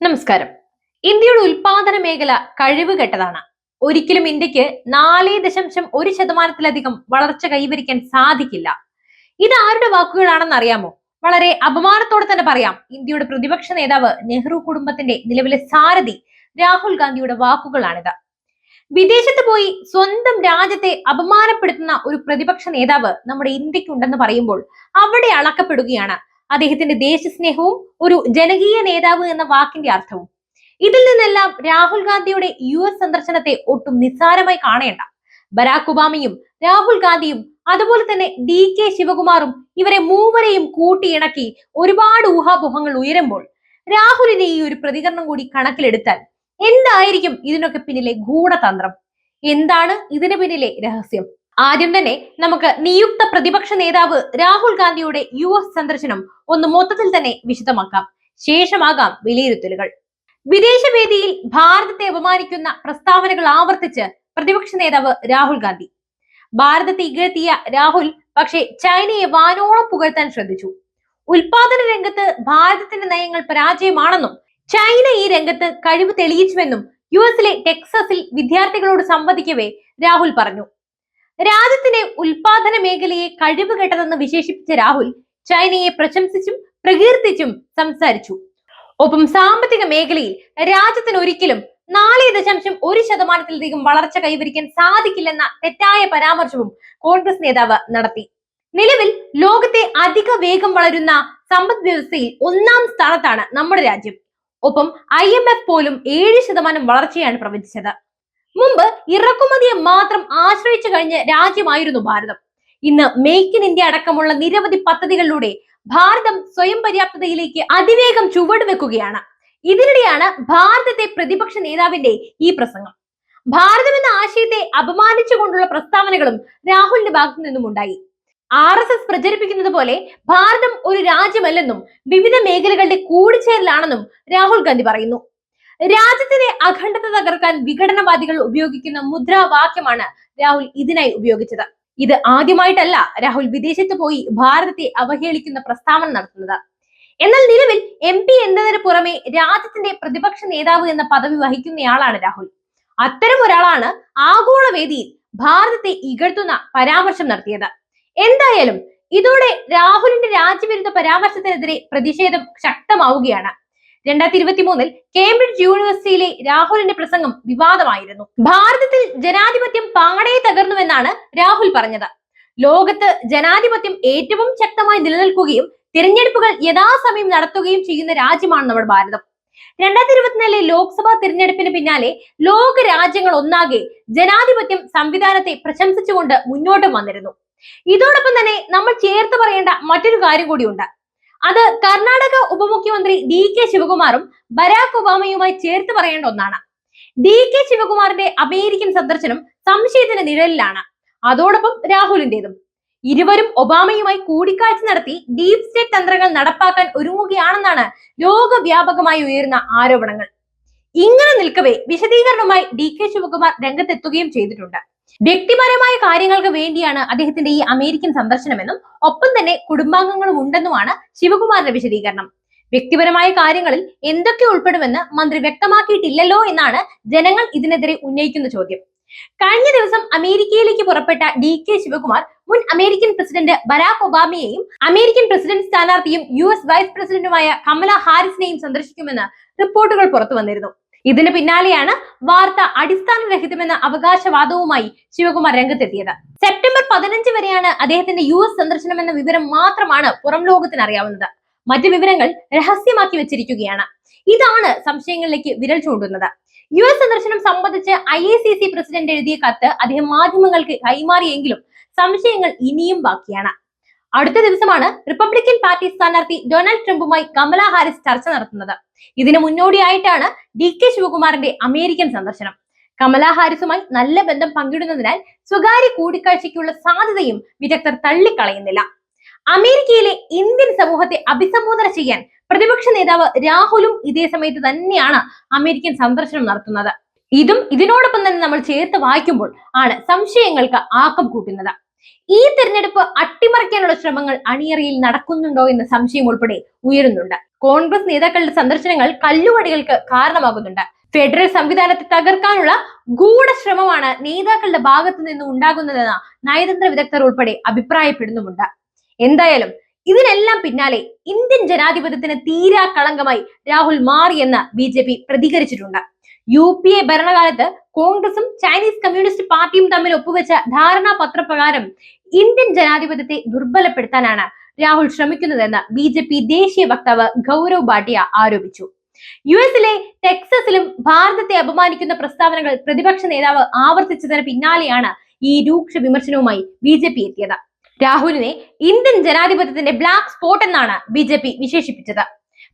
നമസ്കാരം. ഇന്ത്യയുടെ ഉൽപാദന മേഖല കഴിവ് കെട്ടതാണ്. ഒരിക്കലും ഇന്ത്യയ്ക്ക് നാല് ദശാംശം ഒരു ശതമാനത്തിലധികം വളർച്ച കൈവരിക്കാൻ സാധിക്കില്ല. ഇത് ആരുടെ വാക്കുകളാണെന്ന് അറിയാമോ? വളരെ അപമാനത്തോടെ തന്നെ പറയാം. ഇന്ത്യയുടെ പ്രതിപക്ഷ നേതാവ് നെഹ്റു കുടുംബത്തിന്റെ നിലവിലെ സാരഥി രാഹുൽ ഗാന്ധിയുടെ വാക്കുകളാണിത്. വിദേശത്ത് പോയി സ്വന്തം രാജ്യത്തെ അപമാനപ്പെടുത്തുന്ന ഒരു പ്രതിപക്ഷ നേതാവ് നമ്മുടെ ഇന്ത്യക്കുണ്ടെന്ന് പറയുമ്പോൾ അവിടെ അളക്കപ്പെടുകയാണ് അദ്ദേഹത്തിന്റെ ദേശസ്നേഹവും ഒരു ജനകീയ നേതാവ് എന്ന വാക്കിന്റെ അർത്ഥവും. ഇതിൽ നിന്നെല്ലാം രാഹുൽ ഗാന്ധിയുടെ യു എസ് സന്ദർശനത്തെ ഒട്ടും നിസ്സാരമായി കാണേണ്ട. ബരാക് ഒബാമയും രാഹുൽ ഗാന്ധിയും അതുപോലെ തന്നെ ഡി കെ ശിവകുമാറും ഇവരെ മൂവരെയും കൂട്ടിയിണക്കി ഒരുപാട് ഊഹാപോഹങ്ങൾ ഉയരുമ്പോൾ രാഹുലിന്റെ ഈ ഒരു പ്രതികരണം കൂടി കണക്കിലെടുത്താൽ എന്തായിരിക്കും ഇതിനൊക്കെ പിന്നിലെ ഗൂഢതന്ത്രം? എന്താണ് ഇതിന് പിന്നിലെ രഹസ്യം? ആദ്യം തന്നെ നമുക്ക് നിയുക്ത പ്രതിപക്ഷ നേതാവ് രാഹുൽ ഗാന്ധിയുടെ യു എസ് സന്ദർശനം ഒന്ന് മൊത്തത്തിൽ തന്നെ വിശദമാക്കാം. ശേഷമാകാം വിലയിരുത്തലുകൾ. വിദേശവേദിയിൽ ഭാരതത്തെ അപമാനിക്കുന്ന പ്രസ്താവനകൾ ആവർത്തിച്ച് പ്രതിപക്ഷ നേതാവ് രാഹുൽ ഗാന്ധി. ഭാരതത്തെ ഇകഴ്ത്തിയ രാഹുൽ പക്ഷേ ചൈനയെ വാനോളം പുകഴ്ത്താൻ ശ്രദ്ധിച്ചു. ഉൽപാദന രംഗത്ത് ഭാരതത്തിന്റെ നയങ്ങൾ പരാജയമാണെന്നും ചൈന ഈ രംഗത്ത് കഴിവ് തെളിയിച്ചുവെന്നും യു എസിലെ ടെക്സസിൽ വിദ്യാർത്ഥികളോട് സംവദിക്കവേ രാഹുൽ പറഞ്ഞു. രാജ്യത്തിന്റെ ഉൽപാദന മേഖലയെ കഴിവുകെട്ടതെന്ന് വിശേഷിപ്പിച്ച രാഹുൽ ചൈനയെ പ്രശംസിച്ചും പ്രകീർത്തിച്ചും സംസാരിച്ചു. ഒപ്പം സാമ്പത്തിക മേഖലയിൽ രാജ്യത്തിന് ഒരിക്കലും നാല് ദശാംശം ഒരു ശതമാനത്തിലധികം വളർച്ച കൈവരിക്കാൻ സാധിക്കില്ലെന്ന തെറ്റായ പരാമർശവും കോൺഗ്രസ് നേതാവ് നടത്തി. നിലവിൽ ലോകത്തെ അധിക വേഗം വളരുന്ന സമ്പദ് വ്യവസ്ഥയിൽ ഒന്നാം സ്ഥാനത്താണ് നമ്മുടെ രാജ്യം. ഒപ്പം ഐ പോലും ഏഴ് ശതമാനം വളർച്ചയാണ് പ്രവചിച്ചത്. മുമ്പ് ഇറക്കുമതിയെ മാത്രം ആശ്രയിച്ചു കഴിഞ്ഞ രാജ്യമായിരുന്നു ഭാരതം. ഇന്ന് മേക്ക് ഇൻ ഇന്ത്യ അടക്കമുള്ള നിരവധി പദ്ധതികളിലൂടെ ഭാരതം സ്വയം പര്യാപ്തതയിലേക്ക് അതിവേഗം ചുവടുവെക്കുകയാണ്. ഇതിനിടെയാണ് ഭാരതത്തെ പ്രതിപക്ഷ നേതാവിന്റെ ഈ പ്രസംഗം. ഭാരതം എന്ന ആശയത്തെ അപമാനിച്ചുകൊണ്ടുള്ള പ്രസ്താവനകളും രാഹുലിന്റെ ഭാഗത്തു നിന്നും ഉണ്ടായി. ആർ എസ് എസ് പ്രചരിപ്പിക്കുന്നത് പോലെ ഭാരതം ഒരു രാജ്യമല്ലെന്നും വിവിധ മേഖലകളുടെ കൂടിച്ചേരലാണെന്നും രാഹുൽ ഗാന്ധി പറയുന്നു. രാജ്യത്തിന്റെ അഖണ്ഡത തകർക്കാൻ വിഘടനവാദികൾ ഉപയോഗിക്കുന്ന മുദ്രാവാക്യമാണ് രാഹുൽ ഇതിനായി ഉപയോഗിച്ചത്. ഇത് ആദ്യമായിട്ടല്ല രാഹുൽ വിദേശത്ത് പോയി ഭാരതത്തെ അവഹേളിക്കുന്ന പ്രസ്താവന നടത്തുന്നത്. എന്നാൽ നിലവിൽ എം പി എന്നതിന് പുറമെ രാജ്യത്തിന്റെ പ്രതിപക്ഷ നേതാവ് എന്ന പദവി വഹിക്കുന്നയാളാണ് രാഹുൽ. അത്തരം ഒരാളാണ് ആഗോള വേദിയിൽ ഭാരതത്തെ ഇകഴ്ത്തുന്ന പരാമർശം നടത്തിയത്. എന്തായാലും ഇതോടെ രാഹുലിന്റെ രാജ്യവിരുദ്ധ പരാമർശത്തിനെതിരെ പ്രതിഷേധം ശക്തമാവുകയാണ്. രണ്ടായിരത്തി ഇരുപത്തി മൂന്നിൽ കേംബ്രിഡ്ജ് യൂണിവേഴ്സിറ്റിയിലെ രാഹുലിന്റെ പ്രസംഗം വിവാദമായിരുന്നു. ഭാരതത്തിൽ ജനാധിപത്യം പാടെ തകർന്നുവെന്നാണ് രാഹുൽ പറഞ്ഞത്. ലോകത്ത് ജനാധിപത്യം ഏറ്റവും ശക്തമായി നിലനിൽക്കുകയും തിരഞ്ഞെടുപ്പുകൾ യഥാസമയം നടത്തുകയും ചെയ്യുന്ന രാജ്യമാണ് നമ്മുടെ ഭാരതം. രണ്ടായിരത്തി ഇരുപത്തിനാലിലെ ലോക്സഭാ തിരഞ്ഞെടുപ്പിന് പിന്നാലെ ലോക രാജ്യങ്ങൾ ഒന്നാകെ ജനാധിപത്യം സംവിധാനത്തെ പ്രശംസിച്ചുകൊണ്ട് മുന്നോട്ട് വന്നിരുന്നു. ഇതോടൊപ്പം തന്നെ നമ്മൾ ചേർത്ത് പറയേണ്ട മറ്റൊരു കാര്യം കൂടിയുണ്ട്. അത് കർണാടക ഉപമുഖ്യമന്ത്രി ഡി കെ ശിവകുമാറും ബരാക് ഒബാമയുമായി ചേർത്ത് പറയേണ്ട ഒന്നാണ്. ഡി കെ ശിവകുമാറിന്റെ അമേരിക്കൻ സന്ദർശനം സംശയത്തിന്റെ നിഴലിലാണ്. അതോടൊപ്പം രാഹുലിന്റേതും. ഇരുവരും ഒബാമയുമായി കൂടിക്കാഴ്ച നടത്തി ഡീപ് സ്റ്റേറ്റ് തന്ത്രങ്ങൾ നടപ്പാക്കാൻ ഒരുങ്ങുകയാണെന്നാണ് ലോകവ്യാപകമായി ഉയരുന്ന ആരോപണങ്ങൾ. ഇങ്ങനെ നിൽക്കവേ വിശദീകരണവുമായി ഡി കെ ശിവകുമാർ രംഗത്തെത്തുകയും ചെയ്തിട്ടുണ്ട്. വ്യക്തിപരമായ കാര്യങ്ങൾക്ക് വേണ്ടിയാണ് അദ്ദേഹത്തിന്റെ ഈ അമേരിക്കൻ സന്ദർശനമെന്നും ഒപ്പം തന്നെ കുടുംബാംഗങ്ങളും ഉണ്ടെന്നുമാണ് ശിവകുമാറിന്റെ വിശദീകരണം. വ്യക്തിപരമായ കാര്യങ്ങളിൽ എന്തൊക്കെ ഉൾപ്പെടുമെന്ന് മന്ത്രി വ്യക്തമാക്കിയിട്ടില്ലല്ലോ എന്നാണ് ജനങ്ങൾ ഇതിനെതിരെ ഉന്നയിക്കുന്ന ചോദ്യം. കഴിഞ്ഞ ദിവസം അമേരിക്കയിലേക്ക് പുറപ്പെട്ട ഡി കെ ശിവകുമാർ മുൻ അമേരിക്കൻ പ്രസിഡന്റ് ബരാക് ഒബാമയെയും അമേരിക്കൻ പ്രസിഡന്റ് സ്ഥാനാർത്ഥിയും യു എസ് വൈസ് പ്രസിഡന്റുമായ കമല ഹാരിസിനെയും സന്ദർശിക്കുമെന്ന് റിപ്പോർട്ടുകൾ പുറത്തു വന്നിരുന്നു. ഇതിന് പിന്നാലെയാണ് വാർത്ത അടിസ്ഥാനരഹിതമെന്ന അവകാശവാദവുമായി ശിവകുമാർ രംഗത്തെത്തിയത്. സെപ്റ്റംബർ പതിനഞ്ച് വരെയാണ് അദ്ദേഹത്തിന്റെ യു എസ് സന്ദർശനം എന്ന വിവരം മാത്രമാണ് പുറം ലോകത്തിന് അറിയാവുന്നത്. മറ്റു വിവരങ്ങൾ രഹസ്യമാക്കി വെച്ചിരിക്കുകയാണ്. ഇതാണ് സംശയങ്ങളിലേക്ക് വിരൽ ചൂണ്ടുന്നത്. യു എസ് സന്ദർശനം സംബന്ധിച്ച് I A C C president എഴുതിയ കത്ത് അദ്ദേഹം മാധ്യമങ്ങൾക്ക് കൈമാറിയെങ്കിലും സംശയങ്ങൾ ഇനിയും ബാക്കിയാണ്. അടുത്ത ദിവസമാണ് റിപ്പബ്ലിക്കൻ പാർട്ടി സ്ഥാനാർത്ഥി ഡൊണാൾഡ് ട്രംപുമായി കമല ഹാരിസ് ചർച്ച നടത്തുന്നത്. ഇതിന് മുന്നോടിയായിട്ടാണ് ഡി കെ ശിവകുമാറിന്റെ അമേരിക്കൻ സന്ദർശനം. കമലാ ഹാരിസുമായി നല്ല ബന്ധം പങ്കിടുന്നതിനാൽ സ്വകാര്യ കൂടിക്കാഴ്ചയ്ക്കുള്ള സാധ്യതയും വിദഗ്ധർ തള്ളിക്കളയുന്നില്ല. അമേരിക്കയിലെ ഇന്ത്യൻ സമൂഹത്തെ അഭിസംബോധന ചെയ്യാൻ പ്രതിപക്ഷ നേതാവ് രാഹുലും ഇതേ സമയത്ത് തന്നെയാണ് അമേരിക്കൻ സന്ദർശനം നടത്തുന്നത്. ഇതും ഇതിനോടൊപ്പം തന്നെ നമ്മൾ ചേർത്ത് വായിക്കുമ്പോൾ ആണ് സംശയങ്ങൾക്ക് ആക്കം കൂട്ടുന്നത്. ഈ തെരഞ്ഞെടുപ്പ് അട്ടിമറിക്കാനുള്ള ശ്രമങ്ങൾ അണിയറയിൽ നടക്കുന്നുണ്ടോ എന്ന സംശയം ഉൾപ്പെടെ ഉയരുന്നുണ്ട്. കോൺഗ്രസ് നേതാക്കളുടെ സന്ദർശനങ്ങൾ കല്ലുകടികൾക്ക് കാരണമാകുന്നുണ്ട്. ഫെഡറൽ സംവിധാനത്തെ തകർക്കാനുള്ള ഗൂഢശ്രമമാണ് നേതാക്കളുടെ ഭാഗത്തു നിന്ന് ഉണ്ടാകുന്നതെന്ന് നയതന്ത്ര വിദഗ്ധർ ഉൾപ്പെടെ അഭിപ്രായപ്പെടുന്നുമുണ്ട്. എന്തായാലും ഇതിനെല്ലാം പിന്നാലെ ഇന്ത്യൻ ജനാധിപത്യത്തിന് തീരാ കളങ്കമായി രാഹുൽ മാറിയെന്ന് ബി ജെ പി പ്രതികരിച്ചിട്ടുണ്ട്. യു പി എ ഭരണകാലത്ത് കോൺഗ്രസും ചൈനീസ് കമ്മ്യൂണിസ്റ്റ് പാർട്ടിയും തമ്മിൽ ഒപ്പുവെച്ച ധാരണാപത്രപ്രകാരം ഇന്ത്യൻ ജനാധിപത്യത്തെ ദുർബലപ്പെടുത്താനാണ് രാഹുൽ ശ്രമിക്കുന്നതെന്ന് ബി ജെ പി ദേശീയ വക്താവ് ഗൗരവ് ഭാട്ടിയ ആരോപിച്ചു. യു എസിലെ ടെക്സസിലും ഭാരതത്തെ അപമാനിക്കുന്ന പ്രസ്താവനകൾ പ്രതിപക്ഷ നേതാവ് ആവർത്തിച്ചതിന് പിന്നാലെയാണ് ഈ രൂക്ഷ വിമർശനവുമായി ബി ജെ പി എത്തിയത്. രാഹുലിനെ ഇന്ത്യൻ ജനാധിപത്യത്തിന്റെ ബ്ലാക്ക് സ്പോട്ട് എന്നാണ് ബി ജെ പി വിശേഷിപ്പിച്ചത്.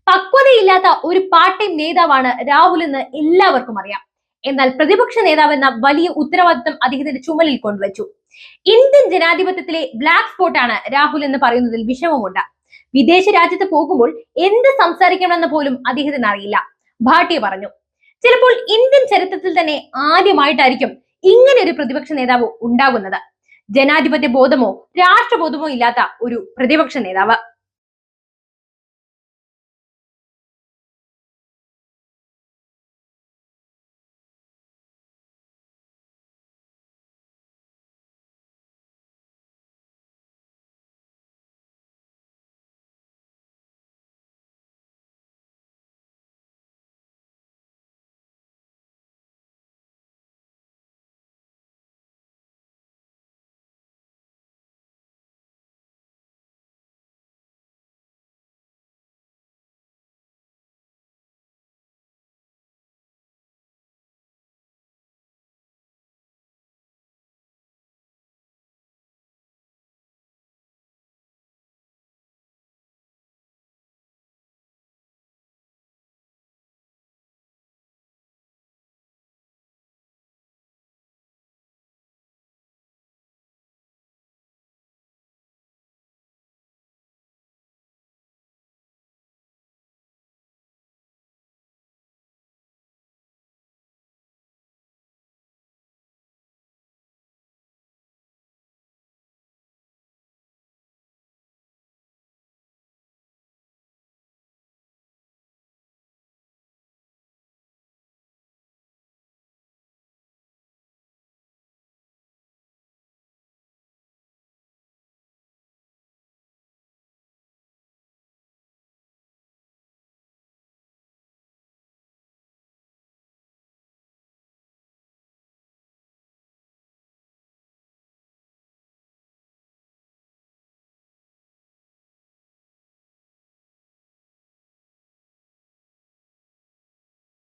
പക്വതയില്ലാത്ത ഒരു പാർട്ട് ടൈം നേതാവാണ് രാഹുൽ എന്ന് എല്ലാവർക്കും അറിയാം. എന്നാൽ പ്രതിപക്ഷ നേതാവെന്ന വലിയ ഉത്തരവാദിത്തം അദ്ദേഹത്തിന്റെ ചുമലിൽ കൊണ്ടുവച്ചു. ഇന്ത്യൻ ജനാധിപത്യത്തിലെ ബ്ലാക്ക് ആണ് രാഹുൽ എന്ന് പറയുന്നതിൽ വിഷമമുണ്ട്. വിദേശ രാജ്യത്ത് പോകുമ്പോൾ എന്ത് സംസാരിക്കണമെന്ന് പോലും അദ്ദേഹത്തിന് അറിയില്ല. ഭാട്ടിയ പറഞ്ഞു ചിലപ്പോൾ ഇന്ത്യൻ ചരിത്രത്തിൽ തന്നെ ആദ്യമായിട്ടായിരിക്കും ഇങ്ങനെ ഒരു പ്രതിപക്ഷ നേതാവ് ഉണ്ടാകുന്നത്. ജനാധിപത്യ ബോധമോ രാഷ്ട്രബോധമോ ഇല്ലാത്ത ഒരു പ്രതിപക്ഷ നേതാവ്.